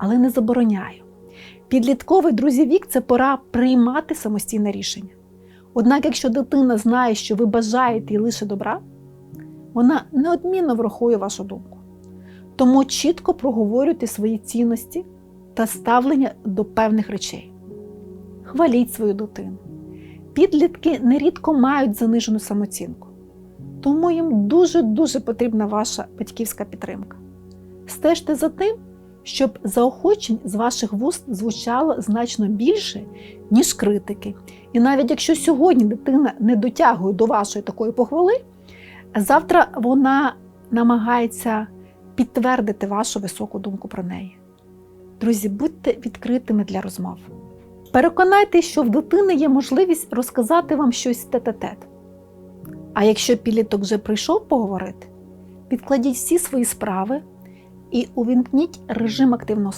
але не забороняю. Підлітковий друзі вік це пора приймати самостійне рішення. Однак, якщо дитина знає, що ви бажаєте їй лише добра, вона неодмінно врахує вашу думку. Тому чітко проговорюйте свої цінності та ставлення до певних речей. Хваліть свою дитину. Підлітки нерідко мають занижену самооцінку, тому їм дуже-дуже потрібна ваша батьківська підтримка. Стежте за тим, щоб заохочень з ваших вуст звучало значно більше, ніж критики. І навіть якщо сьогодні дитина не дотягує до вашої такої похвали, завтра вона намагається підтвердити вашу високу думку про неї. Друзі, будьте відкритими для розмов. Переконайтеся, що в дитини є можливість розказати вам щось тет-а-тет. А якщо підліток вже прийшов поговорити, підкладіть всі свої справи і увімкніть режим активного.